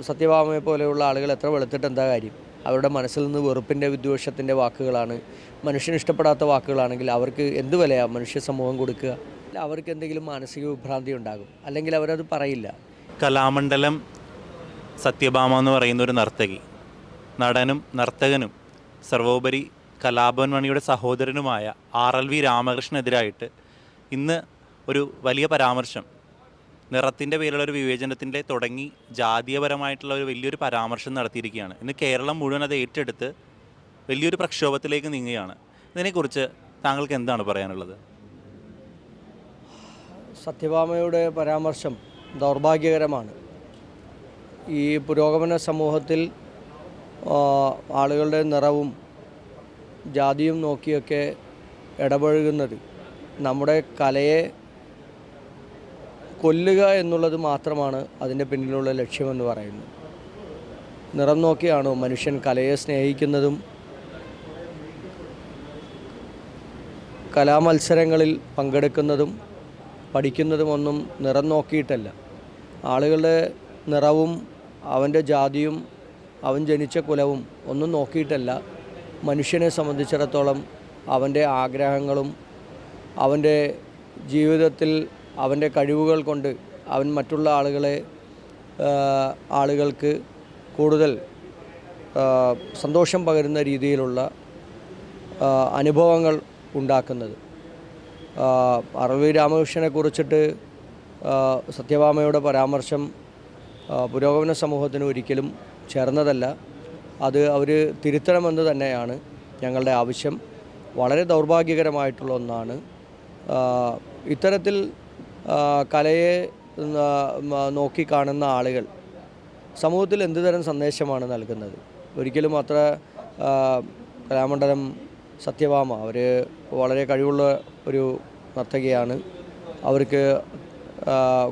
സത്യഭാമയെ പോലെയുള്ള ആളുകൾ എത്ര വെളുത്തിട്ട് എന്താ കാര്യം? അവരുടെ മനസ്സിൽ നിന്ന് വെറുപ്പിന്റെ വിദ്വേഷത്തിന്റെ വാക്കുകളാണ്. മനുഷ്യന് ഇഷ്ടപ്പെടാത്ത വാക്കുകളാണെങ്കിൽ അവർക്ക് എന്ത് വിലയാണ് മനുഷ്യ സമൂഹം കൊടുക്കുക? അവർക്ക് എന്തെങ്കിലും മാനസിക വിഭ്രാന്തി ഉണ്ടാകും. അല്ലെങ്കിൽ അവരത് പറയില്ല. കലാമണ്ഡലം സത്യഭാമ എന്ന് പറയുന്ന ഒരു നർത്തകി. നടനും നർത്തകനും സർവോപരി കലാഭവൻ മണിയുടെ സഹോദരനുമായ ആർ എൽ വി രാമകൃഷ്ണനെതിരായിട്ട് ഇന്ന് ഒരു വലിയ പരാമർശം നിറത്തിന്റെ പേരിലുള്ള ഒരു വിവേചനത്തിന്റെ തുടങ്ങി ജാതീയപരമായിട്ടുള്ള ഒരു വലിയൊരു പരാമർശം നടത്തിയിരിക്കുകയാണ്. ഇന്ന് കേരളം മുഴുവൻ അത് ഏറ്റെടുത്ത് വലിയൊരു പ്രക്ഷോഭത്തിലേക്ക് നീങ്ങുകയാണ്. ഇതിനെക്കുറിച്ച് താങ്കൾക്ക് എന്താണ് പറയാനുള്ളത്? സത്യഭാമയുടെ പരാമർശം ദൗർഭാഗ്യകരമാണ്. ഈ പുരോഗമന സമൂഹത്തിൽ ആളുകളുടെ നിറവും ജാതിയും നോക്കിയൊക്കെ ഇടപഴകുന്നത് നമ്മുടെ കലയെ കൊല്ലുക എന്നുള്ളത് മാത്രമാണ് അതിന്റെ പിന്നിലുള്ള ലക്ഷ്യമെന്ന് പറയുന്നത്. നിറം നോക്കിയാണോ മനുഷ്യൻ കലയെ സ്നേഹിക്കുന്നതും? കലാമത്സരങ്ങളിൽ പങ്കെടുക്കുന്നതും പഠിക്കുന്നതുമൊന്നും നിറം നോക്കിയിട്ടല്ല. ആളുകളുടെ നിറവും അവന്റെ ജാതിയും അവൻ ജനിച്ച കുലവും ഒന്നും നോക്കിയിട്ടല്ല മനുഷ്യനെ സംബന്ധിച്ചിടത്തോളം അവന്റെ ആഗ്രഹങ്ങളും അവന്റെ ജീവിതത്തിൽ അവന്റെ കഴിവുകൾ കൊണ്ട് അവൻ മറ്റുള്ള ആളുകളെ ആളുകൾക്ക് കൂടുതൽ സന്തോഷം പകരുന്ന രീതിയിലുള്ള അനുഭവങ്ങൾ ഉണ്ടാക്കുന്നത്. അറവി രാമകൃഷ്ണനെ കുറിച്ചിട്ട് സത്യഭാമയുടെ പരാമർശം പുരോഗമന സമൂഹത്തിന് ഒരിക്കലും ചേർന്നതല്ല. അത് അവർ തിരുത്തണമെന്ന് തന്നെയാണ് ഞങ്ങളുടെ ആവശ്യം. വളരെ ദൗർഭാഗ്യകരമായിട്ടുള്ള ഒന്നാണ്. ഇത്തരത്തിൽ കലയെ നോക്കി കാണുന്ന നോക്കിക്കാണുന്ന ആളുകൾ സമൂഹത്തിൽ എന്ത് തരം സന്ദേശമാണ് നൽകുന്നത്? ഒരിക്കലും അത്ര കലാമണ്ഡലം സത്യഭാമ. അവർ വളരെ കഴിവുള്ള ഒരു നർത്തകിയാണ്. അവർക്ക്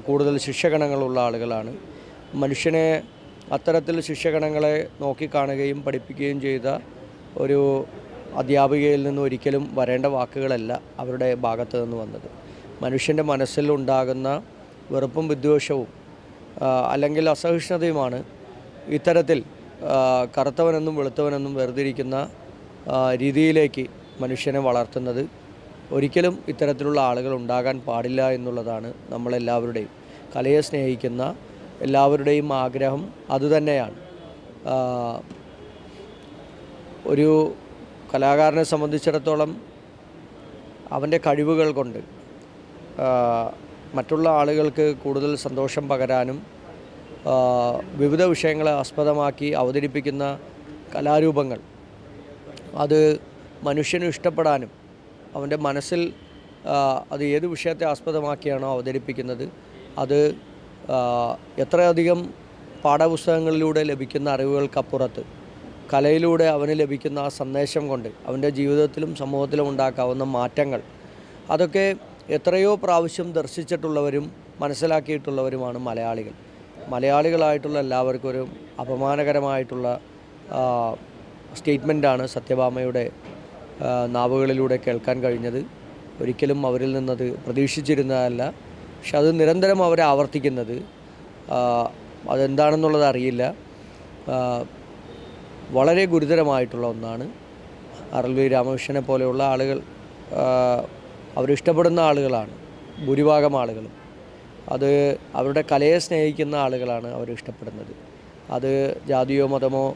കൂടുതൽ ശിക്ഷഗണങ്ങളുള്ള ആളുകളാണ്. മനുഷ്യനെ അത്തരത്തിൽ ശിക്ഷഗണങ്ങളെ നോക്കിക്കാണുകയും പഠിപ്പിക്കുകയും ചെയ്ത ഒരു അധ്യാപികയിൽ നിന്ന് ഒരിക്കലും വരേണ്ട വാക്കുകളല്ല അവരുടെ ഭാഗത്ത് നിന്ന് വന്നത്. മനുഷ്യന്റെ മനസ്സിൽ ഉണ്ടാകുന്ന വെറുപ്പും വിദ്വേഷവും അല്ലെങ്കിൽ അസഹിഷ്ണുതയുമാണ് ഇത്തരത്തിൽ കറുത്തവനെന്നും വെളുത്തവനെന്നും വേർതിരിക്കുന്ന രീതിയിലേക്ക് മനുഷ്യനെ വളർത്തുന്നത്. ഒരിക്കലും ഇത്തരത്തിലുള്ള ആളുകൾ ഉണ്ടാകാൻ പാടില്ല എന്നുള്ളതാണ് നമ്മളെല്ലാവരുടെയും കലയെ സ്നേഹിക്കുന്ന എല്ലാവരുടെയും ആഗ്രഹം അതുതന്നെയാണ്. ഒരു കലാകാരനെ സംബന്ധിച്ചിടത്തോളം അവന്റെ കഴിവുകൾ കൊണ്ട് മറ്റുള്ള ആളുകൾക്ക് കൂടുതൽ സന്തോഷം പകരാനും വിവിധ വിഷയങ്ങളെ ആസ്പദമാക്കി അവതരിപ്പിക്കുന്ന കലാരൂപങ്ങൾ. അത് മനുഷ്യന് ഇഷ്ടപ്പെടാനും അവന്റെ മനസ്സിൽ അത് ഏത് വിഷയത്തെ ആസ്പദമാക്കിയാണോ അവതരിപ്പിക്കുന്നത് അത് എത്രയധികം പാഠപുസ്തകങ്ങളിലൂടെ ലഭിക്കുന്ന അറിവുകൾക്കപ്പുറത്ത് കലയിലൂടെ അവന് ലഭിക്കുന്ന ആ സന്ദേശം കൊണ്ട് അവന്റെ ജീവിതത്തിലും സമൂഹത്തിലും ഉണ്ടാക്കാവുന്ന മാറ്റങ്ങൾ അതൊക്കെ എത്രയോ പ്രാവശ്യം ദർശിച്ചിട്ടുള്ളവരും മനസ്സിലാക്കിയിട്ടുള്ളവരുമാണ് മലയാളികൾ. മലയാളികളായിട്ടുള്ള എല്ലാവർക്കും ഒരു അപമാനകരമായിട്ടുള്ള സ്റ്റേറ്റ്മെന്റാണ് സത്യഭാമയുടെ നാവുകളിലൂടെ കേൾക്കാൻ കഴിഞ്ഞത്. ഒരിക്കലും അവരിൽ നിന്നത് പ്രതീക്ഷിച്ചിരുന്നതല്ല. പക്ഷെ അത് നിരന്തരം അവർ ആവർത്തിക്കുന്നത് അതെന്താണെന്നുള്ളത് അറിയില്ല. വളരെ ഗുരുതരമായിട്ടുള്ള ഒന്നാണ്. ആർ എൽ വി രാമകൃഷ്ണനെ പോലെയുള്ള ആളുകൾ അവരിഷ്ടപ്പെടുന്ന ആളുകളാണ്. ഭൂരിഭാഗം ആളുകളും. അത് അവരുടെ കലയെ സ്നേഹിക്കുന്ന ആളുകളാണ് അവർ ഇഷ്ടപ്പെടുന്നത് അത് ജാതിയോ മതമോ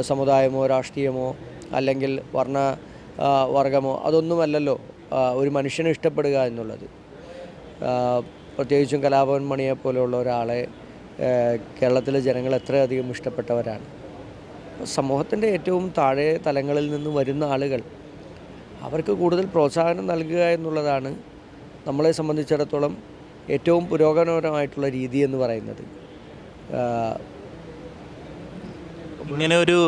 സമുദായമോ രാഷ്ട്രീയമോ അല്ലെങ്കിൽ വർണ വർഗമോ അതൊന്നുമല്ലല്ലോ ഒരു മനുഷ്യനെ ഇഷ്ടപ്പെടുക എന്നുള്ളത്. പ്രത്യേകിച്ചും കലാഭവൻ മണിയെ പോലെയുള്ള ഒരാളെ കേരളത്തിലെ ജനങ്ങൾ എത്രയധികം ഇഷ്ടപ്പെട്ടവരാണ്. സമൂഹത്തിന്റെ ഏറ്റവും താഴെ തലങ്ങളിൽ നിന്ന് വരുന്ന ആളുകൾ അവർക്ക് കൂടുതൽ പ്രോത്സാഹനം നൽകുക എന്നുള്ളതാണ് നമ്മളെ സംബന്ധിച്ചിടത്തോളം ഏറ്റവും പുരോഗമനപരമായിട്ടുള്ള രീതി എന്ന് പറയുന്നത്. ഇങ്ങനെ ഒരു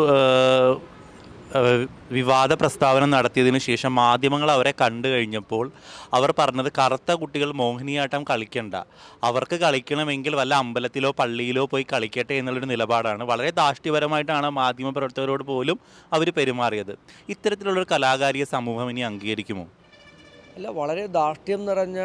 വിവാദ പ്രസ്താവന നടത്തിയതിനു ശേഷം മാധ്യമങ്ങൾ അവരെ കണ്ടു കഴിഞ്ഞപ്പോൾ അവർ പറഞ്ഞത് കറുത്ത കുട്ടികൾ മോഹിനിയാട്ടം കളിക്കണ്ട. അവർക്ക് കളിക്കണമെങ്കിൽ വല്ല അമ്പലത്തിലോ പള്ളിയിലോ പോയി കളിക്കട്ടെ എന്നുള്ളൊരു നിലപാടാണ്. വളരെ ദാഷ്ട്യപരമായിട്ടാണ് മാധ്യമപ്രവർത്തകരോട് പോലും അവർ പെരുമാറിയത്. ഇത്തരത്തിലുള്ളൊരു കലാകാരിയെ സമൂഹം ഇനി അംഗീകരിക്കുമോ? അല്ല വളരെ ദാഷ്ട്യം നിറഞ്ഞ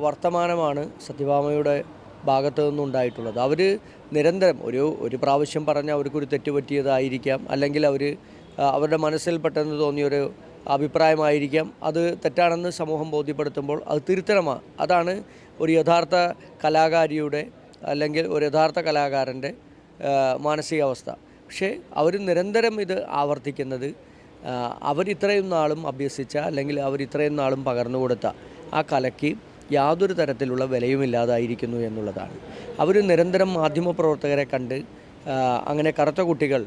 വർത്തമാനമാണ് സത്യഭാമയുടെ ഭാഗത്തു നിന്നുണ്ടായിട്ടുള്ളത്. അവർ നിരന്തരം ഒരു ഒരു പ്രാവശ്യം പറഞ്ഞ അവർക്കൊരു തെറ്റ് പറ്റിയതായിരിക്കാം. അല്ലെങ്കിൽ അവർ അവരുടെ മനസ്സിൽ പെട്ടെന്ന് തോന്നിയൊരു അഭിപ്രായമായിരിക്കാം. അത് തെറ്റാണെന്ന് സമൂഹം ബോധ്യപ്പെടുത്തുമ്പോൾ അത് തിരുത്തണമാണ് അതാണ് ഒരു യഥാർത്ഥ കലാകാരിയുടെ അല്ലെങ്കിൽ ഒരു യഥാർത്ഥ കലാകാരന്റെ മാനസികാവസ്ഥ. പക്ഷേ അവർ നിരന്തരം ഇത് ആവർത്തിക്കുന്നത് അവരിത്രയും നാളും അഭ്യസിച്ച അല്ലെങ്കിൽ അവർ ഇത്രയും നാളും പകർന്നു കൊടുത്ത ആ കലയ്ക്ക് യാതൊരു തരത്തിലുള്ള വിലയുമില്ലാതായിരിക്കുന്നു എന്നുള്ളതാണ്. അവർ നിരന്തരം മാധ്യമപ്രവർത്തകരെ കണ്ട് അങ്ങനെ കറുത്ത കുട്ടികൾ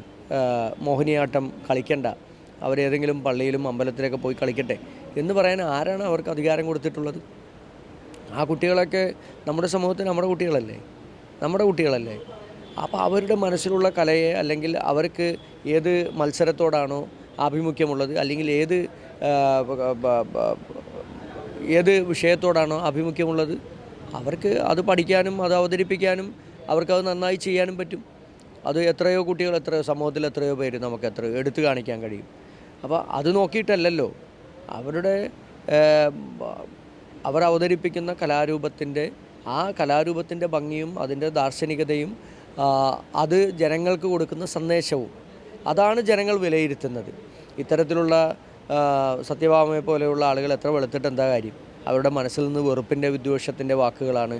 മോഹിനിയാട്ടം കളിക്കണ്ട. അവരേതെങ്കിലും പള്ളിയിലും അമ്പലത്തിലൊക്കെ പോയി കളിക്കട്ടെ. എന്ന് പറയാൻ ആരാണ് അവർക്ക് അധികാരം കൊടുത്തിട്ടുള്ളത്? ആ കുട്ടികളൊക്കെ നമ്മുടെ സമൂഹത്തിൽ നമ്മുടെ കുട്ടികളല്ലേ? നമ്മുടെ കുട്ടികളല്ലേ? അപ്പോൾ അവരുടെ മനസ്സിലുള്ള കലയെ അല്ലെങ്കിൽ അവർക്ക് ഏത് മത്സരത്തോടാണോ ആഭിമുഖ്യമുള്ളത് അല്ലെങ്കിൽ ഏത് ഏത് വിഷയത്തോടാണോ ആഭിമുഖ്യമുള്ളത് അവർക്ക് അത് പഠിക്കാനും അത് അവതരിപ്പിക്കാനും അവർക്കത് നന്നായി ചെയ്യാനും പറ്റും. അത് എത്രയോ കുട്ടികൾ എത്രയോ സമൂഹത്തിൽ എത്രയോ പേര് നമുക്ക് എത്ര എടുത്തു കാണിക്കാൻ കഴിയും. അപ്പോൾ അത് നോക്കിയിട്ടല്ലല്ലോ. അവരുടെ അവർ അവതരിപ്പിക്കുന്ന കലാരൂപത്തിന്റെ ആ കലാരൂപത്തിന്റെ ഭംഗിയും അതിന്റെ ദാർശനികതയും അത് ജനങ്ങൾക്ക് കൊടുക്കുന്ന സന്ദേശവും അതാണ് ജനങ്ങൾ വിലയിരുത്തുന്നത്. ഇത്തരത്തിലുള്ള സത്യഭാമയെ പോലെയുള്ള ആളുകൾ എത്ര വെളുത്തിട്ട് എന്താ കാര്യം? അവരുടെ മനസ്സിൽ നിന്ന് വെറുപ്പിന്റെ വിദ്വേഷത്തിന്റെ വാക്കുകളാണ്.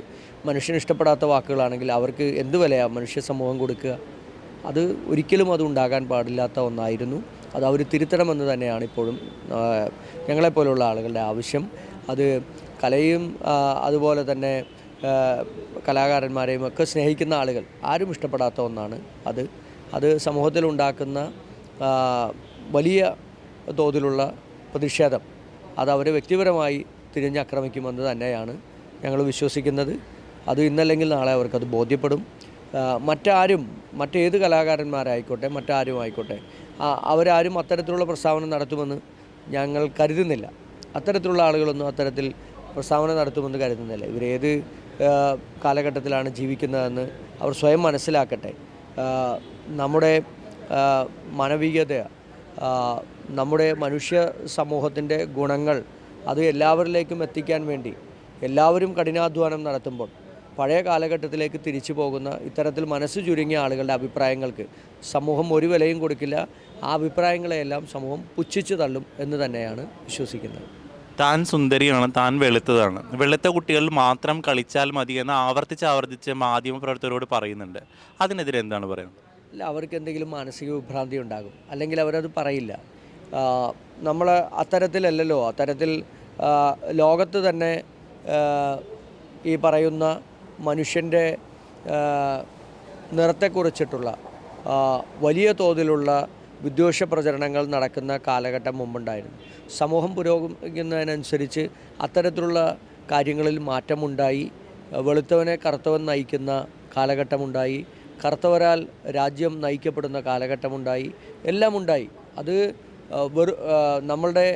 മനുഷ്യന് ഇഷ്ടപ്പെടാത്ത വാക്കുകളാണെങ്കിൽ അവർക്ക് എന്ത് വിലയാണ് മനുഷ്യ സമൂഹം കൊടുക്കുക? അത് ഒരിക്കലും അത് ഉണ്ടാകാൻ പാടില്ലാത്ത ഒന്നായിരുന്നു. അത് അവർ തിരുത്തണമെന്ന് തന്നെയാണ് ഇപ്പോഴും ഞങ്ങളെപ്പോലുള്ള ആളുകളുടെ ആവശ്യം. അത് കലയും അതുപോലെ തന്നെ കലാകാരന്മാരെയും ഒക്കെ സ്നേഹിക്കുന്ന ആളുകൾ ആരും ഇഷ്ടപ്പെടാത്ത ഒന്നാണ് അത്. അത് സമൂഹത്തിൽ ഉണ്ടാക്കുന്ന വലിയ തോതിലുള്ള പ്രതിഷേധം. അത് അവർ വ്യക്തിപരമായി തിരിഞ്ഞാക്രമിക്കുമെന്ന് തന്നെയാണ് ഞങ്ങൾ വിശ്വസിക്കുന്നത്. അത് ഇന്നല്ലെങ്കിൽ നാളെ അവർക്കത് ബോധ്യപ്പെടും. മറ്റാരും മറ്റേത് കലാകാരന്മാരായിക്കോട്ടെ മറ്റാരും ആയിക്കോട്ടെ അവരാരും അത്തരത്തിലുള്ള പ്രസ്താവന നടത്തുമെന്ന് ഞങ്ങൾ കരുതുന്നില്ല. അത്തരത്തിലുള്ള ആളുകളൊന്നും അത്തരത്തിൽ പ്രസ്താവന നടത്തുമെന്ന് കരുതുന്നില്ല. ഇവരേത് കാലഘട്ടത്തിലാണ് ജീവിക്കുന്നതെന്ന് അവർ സ്വയം മനസ്സിലാക്കട്ടെ. നമ്മുടെ മാനവികത നമ്മുടെ മനുഷ്യ സമൂഹത്തിന്റെ ഗുണങ്ങൾ അത് എല്ലാവരിലേക്കും എത്തിക്കാൻ വേണ്ടി എല്ലാവരും കഠിനാധ്വാനം നടത്തുമ്പോൾ പഴയ കാലഘട്ടത്തിലേക്ക് തിരിച്ചു പോകുന്ന ഇത്തരത്തിൽ മനസ്സ് ചുരുങ്ങിയ ആളുകളുടെ അഭിപ്രായങ്ങൾക്ക് സമൂഹം ഒരു വിലയും കൊടുക്കില്ല. ആ അഭിപ്രായങ്ങളെയെല്ലാം സമൂഹം പുച്ഛിച്ചു തള്ളും എന്ന് തന്നെയാണ് വിശ്വസിക്കുന്നത്. താൻ സുന്ദരിയാണ് താൻ വെളുത്തതാണ്. വെളുത്ത കുട്ടികൾ മാത്രം കളിച്ചാൽ മതി എന്ന് ആവർത്തിച്ച് ആവർത്തിച്ച് മാധ്യമ പ്രവർത്തകരോട് പറയുന്നുണ്ട്. അതിനെതിരെ എന്താണ് പറയുന്നത്? അല്ല അവർക്ക് എന്തെങ്കിലും മാനസിക വിഭ്രാന്തി ഉണ്ടാകും. അല്ലെങ്കിൽ അവരത് പറയില്ല. നമ്മൾ അത്തരത്തിലല്ലല്ലോ. അത്തരത്തിൽ ലോകത്ത് തന്നെ ഈ പറയുന്ന മനുഷ്യന്റെ നിറത്തെക്കുറിച്ചിട്ടുള്ള വലിയ തോതിലുള്ള വിദ്വേഷ പ്രചരണങ്ങൾ നടക്കുന്ന കാലഘട്ടം മുമ്പുണ്ടായിരുന്നു. സമൂഹം പുരോഗമിക്കുന്നതിനനുസരിച്ച് അത്തരത്തിലുള്ള കാര്യങ്ങളിൽ മാറ്റമുണ്ടായി വെളുത്തവനെ കറുത്തവൻ നയിക്കുന്ന കാലഘട്ടമുണ്ടായി കറുത്തവരാൽ രാജ്യം നയിക്കപ്പെടുന്ന കാലഘട്ടമുണ്ടായി എല്ലാം ഉണ്ടായി അത് വെറു നമ്മളുടെ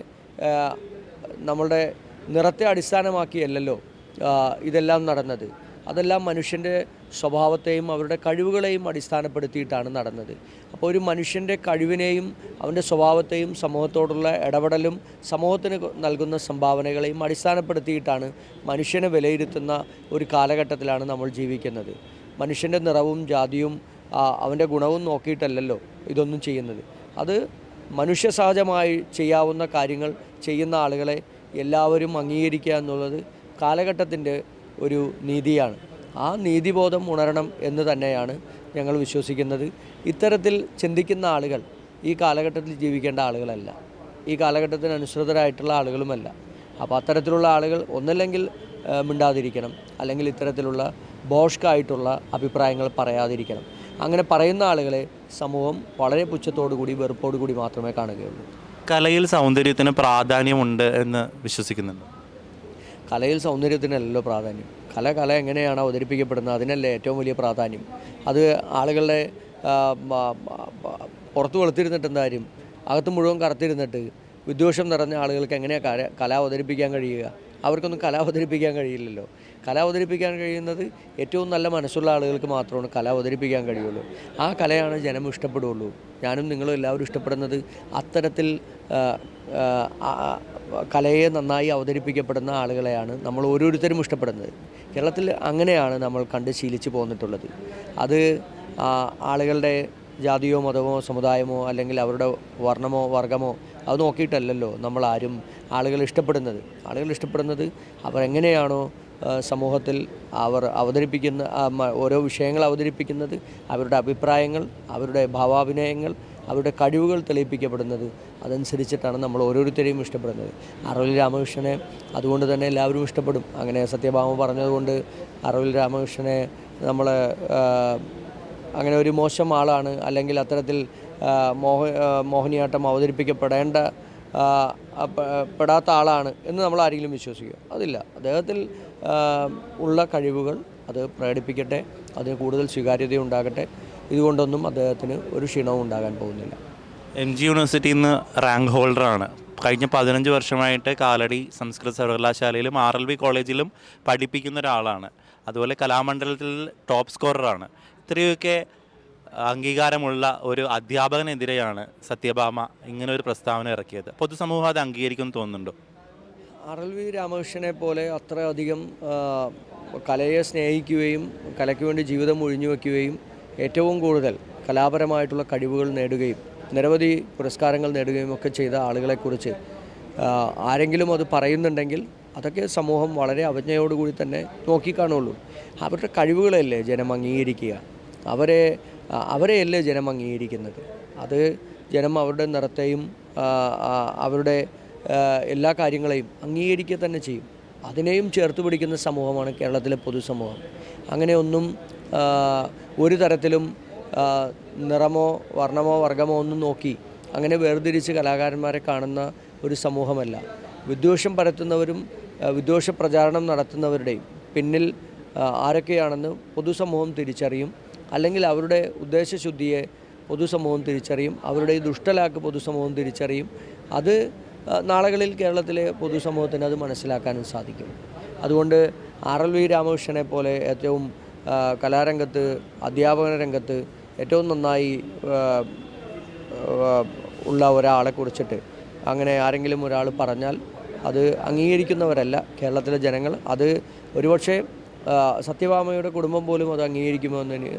നമ്മളുടെ നിറത്തെ അടിസ്ഥാനമാക്കിയല്ലല്ലോ ആ, ഇതെല്ലാം നടന്നത്. അതെല്ലാം മനുഷ്യന്റെ സ്വഭാവത്തെയും അവരുടെ കഴിവുകളെയും അടിസ്ഥാനപ്പെടുത്തിയിട്ടാണ് നടന്നത്. അപ്പോൾ ഒരു മനുഷ്യന്റെ കഴിവിനെയും അവന്റെ സ്വഭാവത്തെയും സമൂഹത്തോടുള്ള ഇടപെടലും സമൂഹത്തിന് നൽകുന്ന സംഭാവനകളെയും അടിസ്ഥാനപ്പെടുത്തിയിട്ടാണ് മനുഷ്യനെ വിലയിരുത്തുന്ന ഒരു കാലഘട്ടത്തിലാണ് നമ്മൾ ജീവിക്കുന്നത്. മനുഷ്യന്റെ നിറവും ജാതിയും അവന്റെ ഗുണവും നോക്കിയിട്ടല്ലല്ലോ ഇതൊന്നും ചെയ്യുന്നത്. അത് മനുഷ്യ സഹജമായി ചെയ്യാവുന്ന കാര്യങ്ങൾ ചെയ്യുന്ന ആളുകളെ എല്ലാവരും അംഗീകരിക്കുക എന്നുള്ളത് കാലഘട്ടത്തിന്റെ ഒരു നീതിയാണ്. ആ നീതിബോധം ഉണരണം എന്ന് തന്നെയാണ് ഞങ്ങൾ വിശ്വസിക്കുന്നത്. ഇത്തരത്തിൽ ചിന്തിക്കുന്ന ആളുകൾ ഈ കാലഘട്ടത്തിൽ ജീവിക്കേണ്ട ആളുകളല്ല. ഈ കാലഘട്ടത്തിന് അനുസൃതരായിട്ടുള്ള ആളുകളുമല്ല. അപ്പോൾ അത്തരത്തിലുള്ള ആളുകൾ ഒന്നല്ലെങ്കിൽ മിണ്ടാതിരിക്കണം. അല്ലെങ്കിൽ ഇത്തരത്തിലുള്ള ബോഷ്കായിട്ടുള്ള അഭിപ്രായങ്ങൾ പറയാതിരിക്കണം. അങ്ങനെ പറയുന്ന ആളുകളെ സമൂഹം വളരെ പുച്ഛത്തോടു കൂടി വെറുപ്പോടു കൂടി മാത്രമേ കാണുകയുള്ളൂ. കലയിൽ സൗന്ദര്യത്തിന് പ്രാധാന്യമുണ്ട് എന്ന് വിശ്വസിക്കുന്നുണ്ട്? കലയിൽ സൗന്ദര്യത്തിനല്ലല്ലോ പ്രാധാന്യം. കല കല എങ്ങനെയാണ് അവതരിപ്പിക്കപ്പെടുന്നത്? അതിനല്ലേ ഏറ്റവും വലിയ പ്രാധാന്യം. അത് ആളുകളുടെ പുറത്ത് വെളുത്തിരുന്നിട്ട് എന്താ കാര്യം? അകത്ത് മുഴുവൻ കറുത്തിരുന്നിട്ട് വിദ്വേഷം നിറഞ്ഞ ആളുകൾക്ക് എങ്ങനെയാണ് കല കല അവതരിപ്പിക്കാൻ കഴിയുക? അവർക്കൊന്നും കല അവതരിപ്പിക്കാൻ കഴിയില്ലല്ലോ. കല അവതരിപ്പിക്കാൻ കഴിയുന്നത് ഏറ്റവും നല്ല മനസ്സുള്ള ആളുകൾക്ക് മാത്രമാണ് കല അവതരിപ്പിക്കാൻ കഴിയുള്ളൂ. ആ കലയാണ് ജനം ഇഷ്ടപ്പെടുകയുള്ളൂ ഞാനും നിങ്ങളും എല്ലാവരും ഇഷ്ടപ്പെടുന്നത് അത്തരത്തിൽ കലയെ നന്നായി അവതരിപ്പിക്കപ്പെടുന്ന ആളുകളെയാണ് നമ്മൾ ഓരോരുത്തരും ഇഷ്ടപ്പെടുന്നത്. കേരളത്തിൽ അങ്ങനെയാണ് നമ്മൾ കണ്ട് ശീലിച്ചു പോന്നിട്ടുള്ളത്. അത് ആളുകളുടെ ജാതിയോ മതമോ സമുദായമോ അല്ലെങ്കിൽ അവരുടെ വർണമോ വർഗമോ അത് നോക്കിയിട്ടല്ലല്ലോ നമ്മൾ ആരും ആളുകൾ ഇഷ്ടപ്പെടുന്നത്. ആളുകൾ ഇഷ്ടപ്പെടുന്നത് അവരെങ്ങനെയാണോ സമൂഹത്തിൽ അവർ അവതരിപ്പിക്കുന്ന ഓരോ വിഷയങ്ങൾ അവതരിപ്പിക്കുന്നത് അവരുടെ അഭിപ്രായങ്ങൾ അവരുടെ ഭാവാഭിനയങ്ങൾ അവരുടെ കഴിവുകൾ തെളിയിപ്പിക്കപ്പെടുന്നത് അതനുസരിച്ചിട്ടാണ് നമ്മൾ ഓരോരുത്തരെയും ഇഷ്ടപ്പെടുന്നത്. അറവിൽ രാമകൃഷ്ണനെ അതുകൊണ്ട് തന്നെ എല്ലാവരും ഇഷ്ടപ്പെടും. അങ്ങനെ സത്യഭാമ പറഞ്ഞതുകൊണ്ട് അറവിൽ രാമകൃഷ്ണനെ നമ്മൾ അങ്ങനെ ഒരു മോശം ആളാണ് അല്ലെങ്കിൽ അത്തരത്തിൽ മോഹ മോഹിനിയാട്ടം അവതരിപ്പിക്കപ്പെടേണ്ട പെടാത്ത ആളാണ് എന്ന് നമ്മൾ ആരെങ്കിലും വിശ്വസിക്കുക. അതില്ല. അദ്ദേഹത്തിൽ ഉള്ള കഴിവുകൾ അത് പ്രകടിപ്പിക്കട്ടെ. അതിന് കൂടുതൽ സ്വീകാര്യത ഉണ്ടാകട്ടെ ഇതുകൊണ്ടൊന്നും അദ്ദേഹത്തിന് ഒരു ക്ഷീണവും ഉണ്ടാകാൻ പോകുന്നില്ല. എം ജി യൂണിവേഴ്സിറ്റിയിൽ നിന്ന് റാങ്ക് ഹോൾഡറാണ്. കഴിഞ്ഞ പതിനഞ്ച് വർഷമായിട്ട് കാലടി സംസ്കൃത സർവകലാശാലയിലും ആർ എൽ ബി കോളേജിലും പഠിപ്പിക്കുന്ന ഒരാളാണ്. അതുപോലെ കലാമണ്ഡലത്തിൽ ടോപ്പ് സ്കോററാണ്. ഇത്രയൊക്കെ അംഗീകാരമുള്ള ഒരു അധ്യാപകനെതിരെയാണ് സത്യഭാമ ഇങ്ങനെ ഒരു പ്രസ്താവന ഇറക്കിയത്. പൊതുസമൂഹം അത് അംഗീകരിക്കുമെന്ന് തോന്നുന്നുണ്ടോ? ആർ എൽ വി രാമകൃഷ്ണനെ പോലെ അത്രയധികം കലയെ സ്നേഹിക്കുകയും കലയ്ക്ക് വേണ്ടി ജീവിതം ഒഴിഞ്ഞു വയ്ക്കുകയും ഏറ്റവും കൂടുതൽ കലാപരമായിട്ടുള്ള കഴിവുകൾ നേടുകയും നിരവധി പുരസ്കാരങ്ങൾ നേടുകയും ഒക്കെ ചെയ്ത ആളുകളെക്കുറിച്ച് ആരെങ്കിലും അത് പറയുന്നുണ്ടെങ്കിൽ അതൊക്കെ സമൂഹം വളരെ അവജ്ഞയോടുകൂടി തന്നെ നോക്കിക്കാണുള്ളൂ. അവരുടെ കഴിവുകളല്ലേ ജനം അംഗീകരിക്കുക. അവരെ അവരെയല്ലേ ജനം അംഗീകരിക്കുന്നത്? അത് ജനം അവരുടെ നിറത്തെയും അവരുടെ എല്ലാ കാര്യങ്ങളെയും അംഗീകരിക്കുക തന്നെ ചെയ്യും. അതിനെയും ചേർത്ത് പിടിക്കുന്ന സമൂഹമാണ് കേരളത്തിലെ പൊതുസമൂഹം. അങ്ങനെയൊന്നും ഒരു തരത്തിലും നിറമോ വർണമോ വർഗമോ ഒന്നും നോക്കി അങ്ങനെ വേർതിരിച്ച് കലാകാരന്മാരെ കാണുന്ന ഒരു സമൂഹമല്ല. വിദ്വേഷം പരത്തുന്നവരും വിദ്വേഷ പ്രചാരണം നടത്തുന്നവരുടെയും പിന്നിൽ ആരൊക്കെയാണെന്ന് പൊതുസമൂഹം തിരിച്ചറിയും. അല്ലെങ്കിൽ അവരുടെ ഉദ്ദേശശുദ്ധിയെ പൊതുസമൂഹം തിരിച്ചറിയും അവരുടെ ഈ ദുഷ്ടലാക്ക് പൊതുസമൂഹം തിരിച്ചറിയും. അത് നാളുകളിൽ കേരളത്തിലെ പൊതുസമൂഹത്തിന് അത് മനസ്സിലാക്കാനും സാധിക്കും. അതുകൊണ്ട് ആർ എൽ വി രാമകൃഷ്ണനെ പോലെ ഏറ്റവും കലാരംഗത്ത് അധ്യാപന രംഗത്ത് ഏറ്റവും നന്നായി ഉള്ള ഒരാളെ കുറിച്ചിട്ട് അങ്ങനെ ആരെങ്കിലും ഒരാൾ പറഞ്ഞാൽ അത് അംഗീകരിക്കുന്നവരല്ല കേരളത്തിലെ ജനങ്ങൾ. അത് ഒരുപക്ഷെ സത്യഭാമയുടെ കുടുംബം പോലും അത് അംഗീകരിക്കുമോ എന്നതിന്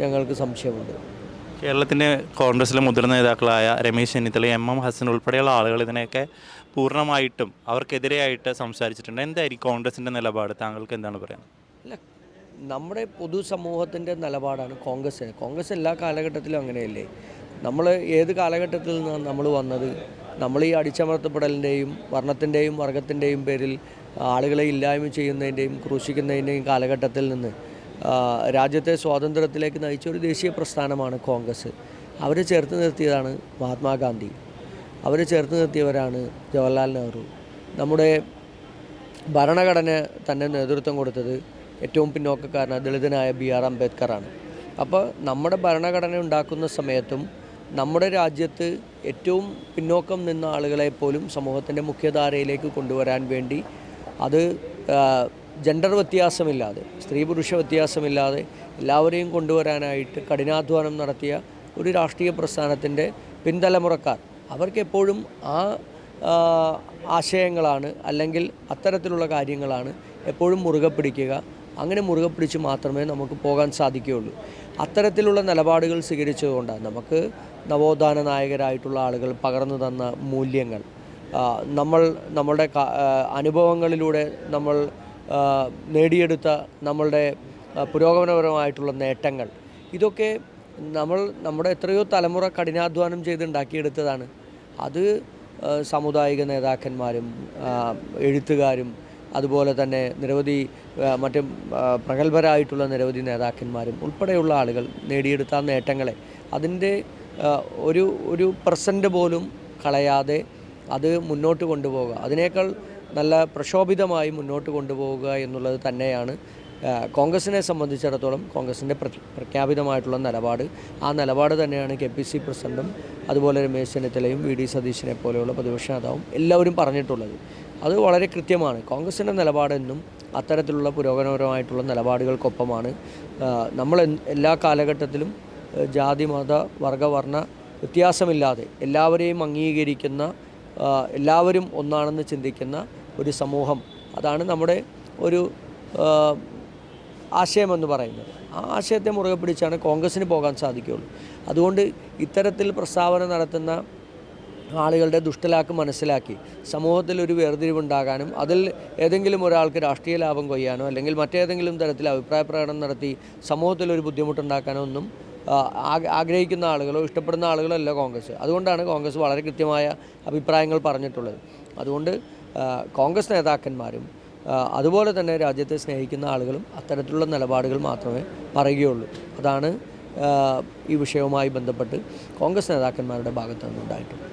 ഞങ്ങൾക്ക് സംശയമുണ്ട്. കേരളത്തിന്റെ കോൺഗ്രസിലെ മുതിർന്ന നേതാക്കളായ രമേശ് ചെന്നിത്തല എം എം ഹസൻ ഉൾപ്പെടെയുള്ള ആളുകൾ ഇതിനെയൊക്കെ പൂർണമായിട്ടും അവർക്കെതിരെയായിട്ട് സംസാരിച്ചിട്ടുണ്ട്. എന്തായിരിക്കും കോൺഗ്രസിന്റെ നിലപാട്? താങ്കൾക്ക് എന്താണ് പറയാൻ? അല്ല നമ്മുടെ പൊതുസമൂഹത്തിന്റെ നിലപാടാണ് കോൺഗ്രസ്. കോൺഗ്രസ് എല്ലാ കാലഘട്ടത്തിലും അങ്ങനെയല്ലേ? നമ്മൾ ഏത് കാലഘട്ടത്തിൽ നിന്നാണ് നമ്മൾ വന്നത്? നമ്മൾ ഈ അടിച്ചമർത്തപ്പെടലിന്റെയും വർണത്തിന്റെയും വർഗത്തിന്റെയും പേരിൽ ആളുകളെ ഇല്ലായ്മ ചെയ്യുന്നതിന്റെയും ക്രൂശിക്കുന്നതിന്റെയും കാലഘട്ടത്തിൽ നിന്ന് രാജ്യത്തെ സ്വാതന്ത്ര്യത്തിലേക്ക് നയിച്ച ഒരു ദേശീയ പ്രസ്ഥാനമാണ് കോൺഗ്രസ്. അവരെ ചേർത്ത് നിർത്തിയതാണ് മഹാത്മാഗാന്ധി. അവരെ ചേർത്ത് നിർത്തിയവരാണ് ജവഹർലാൽ നെഹ്റു. നമ്മുടെ ഭരണഘടന തന്നെ നേതൃത്വം കൊടുത്തത് ഏറ്റവും പിന്നോക്കക്കാരന ദളിതനായ ബി ആർ അംബേദ്കറാണ്. അപ്പോൾ നമ്മുടെ ഭരണഘടന ഉണ്ടാക്കുന്ന സമയത്തും നമ്മുടെ രാജ്യത്ത് ഏറ്റവും പിന്നോക്കം നിന്ന ആളുകളെ പോലും സമൂഹത്തിന്റെ മുഖ്യധാരയിലേക്ക് കൊണ്ടുവരാൻ വേണ്ടി അത് ജെൻഡർ വ്യത്യാസമില്ലാതെ സ്ത്രീ പുരുഷ വ്യത്യാസമില്ലാതെ എല്ലാവരെയും കൊണ്ടുവരാനായിട്ട് കഠിനാധ്വാനം നടത്തിയ ഒരു രാഷ്ട്രീയ പ്രസ്ഥാനത്തിന്റെ പിന്തലമുറക്കാർ അവർക്കെപ്പോഴും ആ ആശയങ്ങളാണ് അല്ലെങ്കിൽ അത്തരത്തിലുള്ള കാര്യങ്ങളാണ് എപ്പോഴും മുറുകെ പിടിക്കുക. അങ്ങനെ മുറുകെ പിടിച്ച് മാത്രമേ നമുക്ക് പോകാൻ സാധിക്കുകയുള്ളൂ. അത്തരത്തിലുള്ള നിലപാടുകൾ സ്വീകരിച്ചതുകൊണ്ടാണ് നമുക്ക് നവോത്ഥാന നായകരായിട്ടുള്ള ആളുകൾ പകർന്നു തന്ന മൂല്യങ്ങൾ. നമ്മൾ നമ്മളുടെ അനുഭവങ്ങളിലൂടെ നമ്മൾ നേടിയെടുത്ത നമ്മളുടെ പുരോഗമനപരമായിട്ടുള്ള നേട്ടങ്ങൾ. ഇതൊക്കെ നമ്മൾ നമ്മുടെ എത്രയോ തലമുറ കഠിനാധ്വാനം ചെയ്ത് ഉണ്ടാക്കിയെടുത്തതാണ്. അത് സാമുദായിക നേതാക്കന്മാരും എഴുത്തുകാരും അതുപോലെ തന്നെ നിരവധി മറ്റും പ്രഗത്ഭരായിട്ടുള്ള നിരവധി നേതാക്കന്മാരും ഉൾപ്പെടെയുള്ള ആളുകൾ നേടിയെടുത്ത നേട്ടങ്ങളെ. അതിന്റെ ഒരു ഒരു പെർസെന്റ് പോലും കളയാതെ അത് മുന്നോട്ട് കൊണ്ടുപോകുക അതിനേക്കാൾ നല്ല പ്രക്ഷോഭിതമായി മുന്നോട്ട് കൊണ്ടുപോവുക എന്നുള്ളത് തന്നെയാണ്. കോൺഗ്രസിനെ സംബന്ധിച്ചിടത്തോളം കോൺഗ്രസിന്റെ പ്ര- പ്രഖ്യാപിതമായിട്ടുള്ള നിലപാട്. ആ നിലപാട് തന്നെയാണ് കെ പി സി പ്രസിഡന്റും അതുപോലെ രമേശ് ചെന്നിത്തലയും വി ഡി സതീശനെ പോലെയുള്ള പ്രതിപക്ഷ നേതാവും എല്ലാവരും പറഞ്ഞിട്ടുള്ളത്. അത് വളരെ കൃത്യമാണ്. കോൺഗ്രസിന്റെ നിലപാടെന്നും അത്തരത്തിലുള്ള പുരോഗമനപരമായിട്ടുള്ള നിലപാടുകൾക്കൊപ്പമാണ്. നമ്മൾ എല്ലാ കാലഘട്ടത്തിലും ജാതി മത വർഗ വ്യത്യാസമില്ലാതെ എല്ലാവരെയും അംഗീകരിക്കുന്ന എല്ലാവരും ഒന്നാണെന്ന് ചിന്തിക്കുന്ന ഒരു സമൂഹം. അതാണ് നമ്മുടെ ഒരു ആശയമെന്ന് പറയുന്നത്. ആ ആശയത്തെ മുറുകെ പിടിച്ചാണ് കോൺഗ്രസ്സിന് പോകാൻ സാധിക്കുകയുള്ളൂ. അതുകൊണ്ട് ഇത്തരത്തിൽ പ്രസ്താവന നടത്തുന്ന ആളുകളുടെ ദുഷ്ടലാക്ക് മനസ്സിലാക്കി സമൂഹത്തിൽ ഒരു വേർതിരിവുണ്ടാകാനും അതിൽ ഏതെങ്കിലും ഒരാൾക്ക് രാഷ്ട്രീയ ലാഭം കൊയ്യാനോ അല്ലെങ്കിൽ മറ്റേതെങ്കിലും തരത്തിൽ അഭിപ്രായ പ്രകടനം നടത്തി സമൂഹത്തിൽ ഒരു ബുദ്ധിമുട്ടുണ്ടാക്കാനോ ഒന്നും ആഗ്രഹിക്കുന്ന ആളുകളോ ഇഷ്ടപ്പെടുന്ന ആളുകളോ അല്ല കോൺഗ്രസ്. അതുകൊണ്ടാണ് കോൺഗ്രസ് വളരെ കൃത്യമായ അഭിപ്രായങ്ങൾ പറഞ്ഞിട്ടുള്ളത്. അതുകൊണ്ട് കോൺഗ്രസ് നേതാക്കന്മാരും അതുപോലെ തന്നെ രാജ്യത്തെ സ്നേഹിക്കുന്ന ആളുകളും അത്തരത്തിലുള്ള നിലപാടുകൾ മാത്രമേ പറയുകയുള്ളൂ. അതാണ് ഈ വിഷയവുമായി ബന്ധപ്പെട്ട് കോൺഗ്രസ് നേതാക്കന്മാരുടെ ഭാഗത്തു നിന്നുണ്ടായിട്ടുള്ളത്